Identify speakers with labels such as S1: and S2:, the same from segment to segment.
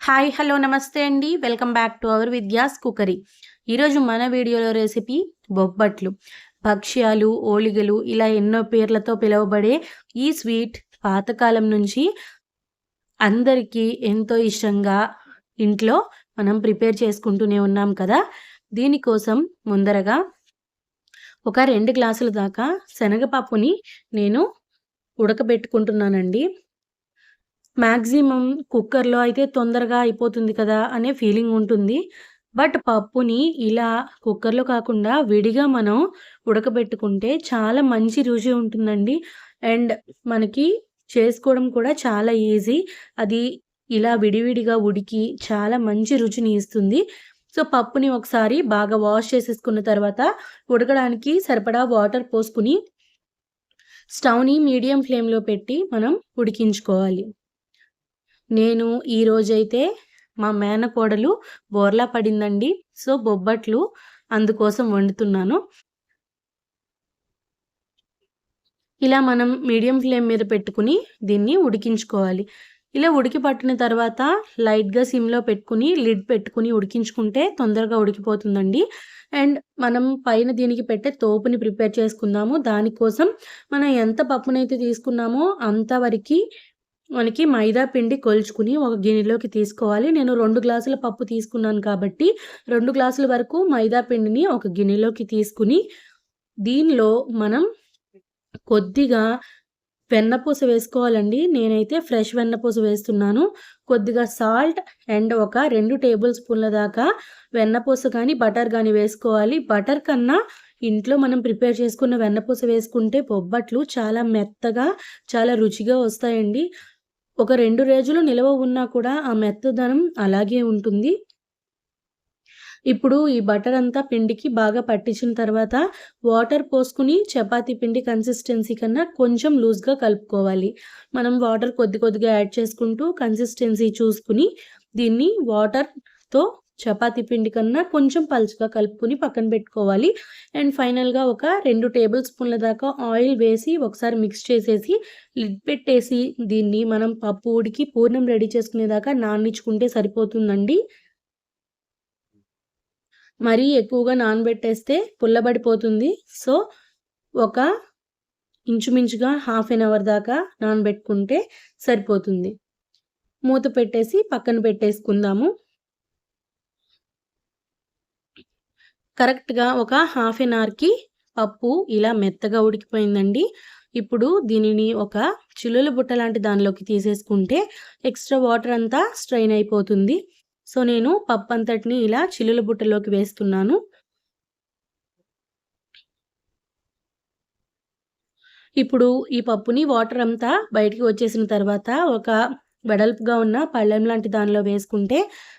S1: Hi hello నమస్తే అండి. Welcome back to our Vidya's cookery. ఈరోజు మన వీడియోలో రెసిపీ బొబ్బట్లు. భక్ష్యాలు ఓలిగలు ఇలా ఎన్నో పేర్లతో పిలువబడే ఈ స్వీట్ పాతకాలం నుంచి అందరికీ ఎంతో ఇష్టంగా ఇంట్లో మనం ప్రిపేర్ చేసుకుంటూనే ఉన్నాం కదా. దీనికోసం ముందరగా ఒక రెండు గ్లాసుల దాకా శనగపప్పుని నేను ఉడకబెట్టుకుంటున్నానండి. మ్యాక్సిమం కుక్కర్లో అయితే తొందరగా అయిపోతుంది కదా అనే ఫీలింగ్ ఉంటుంది. బట్ పప్పుని ఇలా కుక్కర్లో కాకుండా విడిగా మనం ఉడకబెట్టుకుంటే చాలా మంచి రుచి ఉంటుందండి. అండ్ మనకి చేసుకోవడం కూడా చాలా ఈజీ. అది ఇలా విడివిడిగా ఉడికి చాలా మంచి రుచిని ఇస్తుంది. సో పప్పుని ఒకసారి బాగా వాష్ చేసేసుకున్న తర్వాత ఉడకడానికి సరిపడా వాటర్ పోసుకుని స్టవ్ని మీడియం ఫ్లేమ్లో పెట్టి మనం ఉడికించుకోవాలి. నేను ఈరోజైతే మా మేనకోడలు బోర్లా పడిందండి. సో బొబ్బట్లు అందుకోసం వండుతున్నాను. ఇలా మనం మీడియం ఫ్లేమ్ మీద పెట్టుకుని దీన్ని ఉడికించుకోవాలి. ఇలా ఉడికి పట్టిన తర్వాత లైట్గా సిమ్లో పెట్టుకుని లిడ్ పెట్టుకుని ఉడికించుకుంటే తొందరగా ఉడికిపోతుందండి. అండ్ మనం పైన దీనికి పెట్టే తోపుని ప్రిపేర్ చేసుకుందాము. దానికోసం మనం ఎంత పప్పునైతే తీసుకున్నామో అంతవరకు మనకి మైదా పిండి కొలుచుకుని ఒక గిన్నెలోకి తీసుకోవాలి. నేను రెండు గ్లాసుల పప్పు తీసుకున్నాను కాబట్టి రెండు గ్లాసుల వరకు మైదా పిండిని ఒక గిన్నెలోకి తీసుకుని దీనిలో మనం కొద్దిగా వెన్నపూస వేసుకోవాలండి. నేనైతే ఫ్రెష్ వెన్నపూస వేస్తున్నాను. కొద్దిగా సాల్ట్ అండ్ ఒక రెండు టేబుల్ స్పూన్ల దాకా వెన్నపూస కానీ బటర్ కానీ వేసుకోవాలి. బటర్ కన్నా ఇంట్లో మనం ప్రిపేర్ చేసుకున్న వెన్నపూస వేసుకుంటే బొబ్బట్లు చాలా మెత్తగా చాలా రుచిగా వస్తాయండి. ఒక రెండు రోజులు నిల్వ ఉన్నా కూడా ఆ మెత్తదనం అలాగే ఉంటుంది. ఇప్పుడు ఈ బటర్ అంతా పిండికి బాగా పట్టించిన తర్వాత వాటర్ పోసుకుని చపాతీ పిండి కన్సిస్టెన్సీ కన్నా కొంచెం లూజ్గా కలుపుకోవాలి. మనం వాటర్ కొద్ది కొద్దిగా యాడ్ చేసుకుంటూ కన్సిస్టెన్సీ చూసుకుని దీన్ని వాటర్తో చపాతీ పిండి కన్నా కొంచెం పలుచగా కలుపుకుని పక్కన పెట్టుకోవాలి. అండ్ ఫైనల్గా ఒక రెండు టేబుల్ స్పూన్ల దాకా ఆయిల్ వేసి ఒకసారి మిక్స్ చేసేసి లిడ్ పెట్టేసి దీన్ని మనం పప్పు ఉడికి పూర్ణం రెడీ చేసుకునేదాకా నానించుకుంటే సరిపోతుందండి. మరీ ఎక్కువగా నానబెట్టేస్తే పుల్లబడిపోతుంది. సో ఒక ఇంచుమించుగా హాఫ్ అన్ అవర్ దాకా నానబెట్టుకుంటే సరిపోతుంది. మూత పెట్టేసి పక్కన పెట్టేసుకుందాము. కరెక్ట్గా ఒక హాఫ్ ఎన్ అవర్కి పప్పు ఇలా మెత్తగా ఉడికిపోయిందండి. ఇప్పుడు దీనిని ఒక చిల్లుల బుట్ట లాంటి దానిలోకి తీసేసుకుంటే ఎక్స్ట్రా వాటర్ అంతా స్ట్రైన్ అయిపోతుంది. సో నేను పప్పు అంతటిని ఇలా చిల్లుల బుట్టలోకి వేస్తున్నాను. ఇప్పుడు ఈ పప్పుని వాటర్ అంతా బయటికి వచ్చేసిన తర్వాత ఒక వెడల్పుగా ఉన్న పళ్ళెం లాంటి దానిలో వేసుకుంటే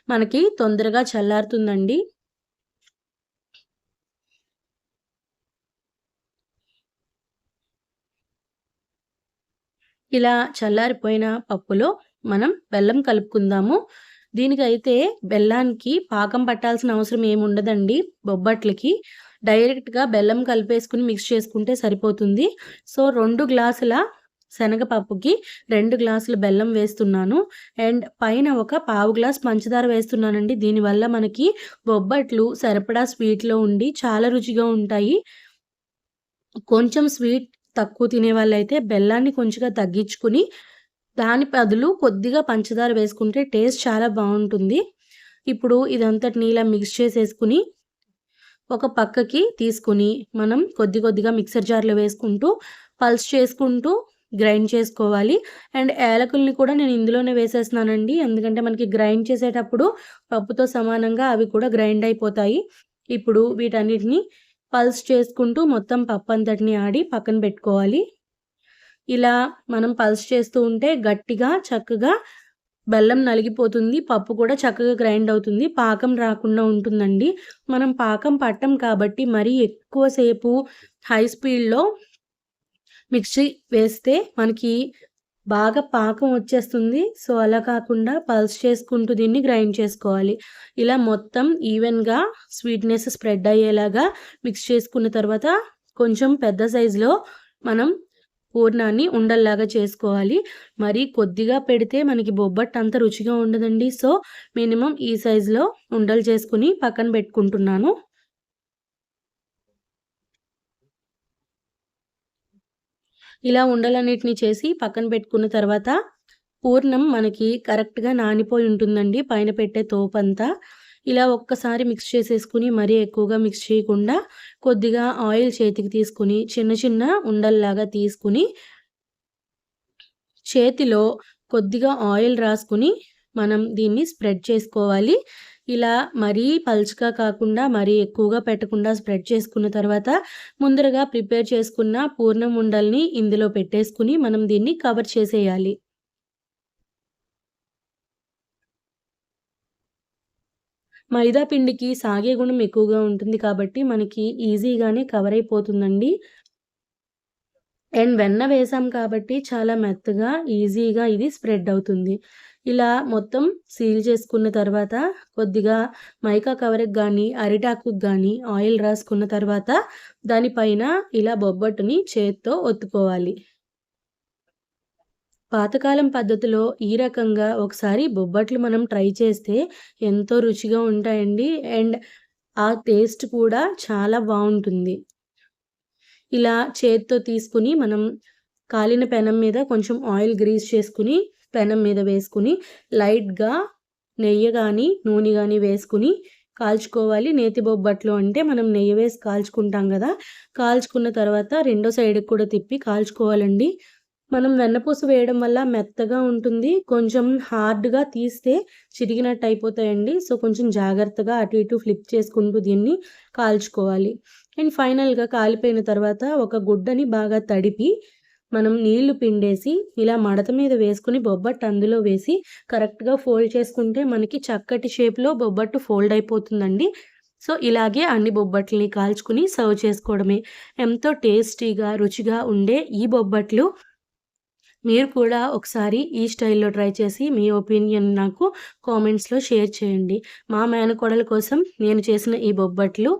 S1: మనకి తొందరగా చల్లారుతుందండి. ఇలా చల్లారిపోయిన పప్పులో మనం బెల్లం కలుపుకుందాము. దీనికైతే బెల్లానికి పాకం పట్టాల్సిన అవసరం ఏమి ఉండదండి. బొబ్బట్లకి డైరెక్ట్గా బెల్లం కలిపేసుకుని మిక్స్ చేసుకుంటే సరిపోతుంది. సో రెండు గ్లాసుల శనగపప్పుకి రెండు గ్లాసులు బెల్లం వేస్తున్నాను. అండ్ పైన ఒక పావు గ్లాస్ పంచదార వేస్తున్నానండి. దీనివల్ల మనకి బొబ్బట్లు సరిపడా స్వీట్లో ఉండి చాలా రుచిగా ఉంటాయి. కొంచెం స్వీట్ తక్కువ తినే వాళ్ళైతే బెల్లాన్ని కొంచెంగా తగ్గించుకుని దాని బదులు కొద్దిగా పంచదార వేసుకుంటే టేస్ట్ చాలా బాగుంటుంది. ఇప్పుడు ఇదంతటిని ఇలా మిక్స్ చేసేసుకుని ఒక పక్కకి తీసుకుని మనం కొద్ది కొద్దిగా మిక్సర్ జార్లో వేసుకుంటూ పల్స్ చేసుకుంటూ గ్రైండ్ చేసుకోవాలి. అండ్ ఏలకుల్ని కూడా నేను ఇందులోనే వేసేస్తున్నానండి. ఎందుకంటే మనకి గ్రైండ్ చేసేటప్పుడు పప్పుతో సమానంగా అవి కూడా గ్రైండ్ అయిపోతాయి. ఇప్పుడు వీటన్నిటిని పల్స్ చేసుకుంటూ మొత్తం పప్పు అంతటిని ఆడి పక్కన పెట్టుకోవాలి. ఇలా మనం పల్స్ చేస్తూ ఉంటే గట్టిగా చక్కగా బెల్లం నలిగిపోతుంది. పప్పు కూడా చక్కగా గ్రైండ్ అవుతుంది. పాకం రాకుండా ఉంటుందండి. మనం పాకం పట్టం కాబట్టి మరీ ఎక్కువసేపు హై స్పీడ్లో మిక్సీ వేస్తే మనకి బాగా పాకం వచ్చేస్తుంది. సో అలా కాకుండా పల్స్ చేసుకుంటూ దీన్ని గ్రైండ్ చేసుకోవాలి. ఇలా మొత్తం ఈవెన్గా స్వీట్నెస్ స్ప్రెడ్ అయ్యేలాగా మిక్స్ చేసుకున్న తర్వాత కొంచెం పెద్ద సైజులో మనం పూర్ణాన్ని ఉండల్లాగా చేసుకోవాలి. మరి కొద్దిగా పెడితే మనకి బొబ్బట్టు అంత రుచిగా ఉండదండి. సో మినిమం ఈ సైజులో ఉండలు చేసుకుని పక్కన పెట్టుకుంటున్నాను. ఇలా ఉండలన్నిటిని చేసి పక్కన పెట్టుకున్న తర్వాత పూర్ణం మనకి కరెక్ట్గా నానిపోయి ఉంటుందండి. పైన పెట్టే తోపంతా ఇలా ఒక్కసారి మిక్స్ చేసేసుకుని మరీ ఎక్కువగా మిక్స్ చేయకుండా కొద్దిగా ఆయిల్ చేతికి తీసుకుని చిన్న చిన్న ఉండల్లాగా తీసుకుని చేతిలో కొద్దిగా ఆయిల్ రాసుకుని మనం దీన్ని స్ప్రెడ్ చేసుకోవాలి. ఇలా మరీ పల్చగా కాకుండా మరీ ఎక్కువగా పెట్టకుండా స్ప్రెడ్ చేసుకున్న తర్వాత ముందరగా ప్రిపేర్ చేసుకున్న పూర్ణం ఉండల్ని ఇందులో పెట్టేసుకుని మనం దీన్ని కవర్ చేసేయాలి. మైదా పిండికి సాగే గుణం ఎక్కువగా ఉంటుంది కాబట్టి మనకి ఈజీగానే కవర్ అయిపోతుందండి. అండ్ వెన్న వేసాం కాబట్టి చాలా మెత్తగా ఈజీగా ఇది స్ప్రెడ్ అవుతుంది. ఇలా మొత్తం సీల్ చేసుకున్న తర్వాత కొద్దిగా మైకా కవర్కి కానీ అరిటాకు కానీ ఆయిల్ రాసుకున్న తర్వాత దానిపైన ఇలా బొబ్బట్టుని చేత్తో ఒత్తుకోవాలి. పాతకాలం పద్ధతిలో ఈ రకంగా ఒకసారి బొబ్బట్లు మనం ట్రై చేస్తే ఎంతో రుచిగా ఉంటాయండి. అండ్ ఆ టేస్ట్ కూడా చాలా బాగుంటుంది. ఇలా చేత్తో తీసుకుని మనం కాలిన పెనం మీద కొంచెం ఆయిల్ గ్రీస్ చేసుకుని పెనం మీద వేసుకుని లైట్గా నెయ్యి కానీ నూనె కానీ వేసుకుని కాల్చుకోవాలి. నేతి బొబ్బట్లు అంటే మనం నెయ్యి వేసి కాల్చుకుంటాం కదా కాల్చుకున్న తర్వాత రెండో సైడ్కి కూడా తిప్పి కాల్చుకోవాలండి. మనం వెన్నపూస వేయడం వల్ల మెత్తగా ఉంటుంది కొంచెం హార్డ్గా తీస్తే చిరిగినట్టు అయిపోతాయండి. సో కొంచెం జాగ్రత్తగా అటు ఇటు ఫ్లిప్ చేసుకుంటూ దీన్ని కాల్చుకోవాలి. అండ్ ఫైనల్గా కాలిపోయిన తర్వాత ఒక గుడ్డని బాగా తడిపి మనం నీళ్ళు పిండేసి ఇలా మడత మీద వేసుకుని బొబ్బట్టు అందులో వేసి కరెక్ట్గా ఫోల్డ్ చేసుకుంటే మనకి చక్కటి షేప్లో బొబ్బట్టు ఫోల్డ్ అయిపోతుందండి. సో ఇలాగే అన్ని బొబ్బట్లని కాల్చుకుని సర్వ్ చేసుకోవడమే. ఎంతో టేస్టీగా రుచిగా ఉండే ఈ బొబ్బట్లు మీరు కూడా ఒకసారి ఈ స్టైల్లో ట్రై చేసి మీ ఒపీనియన్ నాకు కామెంట్స్లో షేర్ చేయండి. మా మేనకోడల కోసం నేను చేసిన ఈ బొబ్బట్లు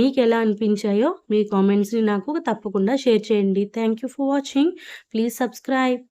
S1: మీకు ఎలా అనిపించాయో మీ కామెంట్స్ని నాకు తప్పకుండా షేర్ చేయండి. Thank you for watching. Please subscribe.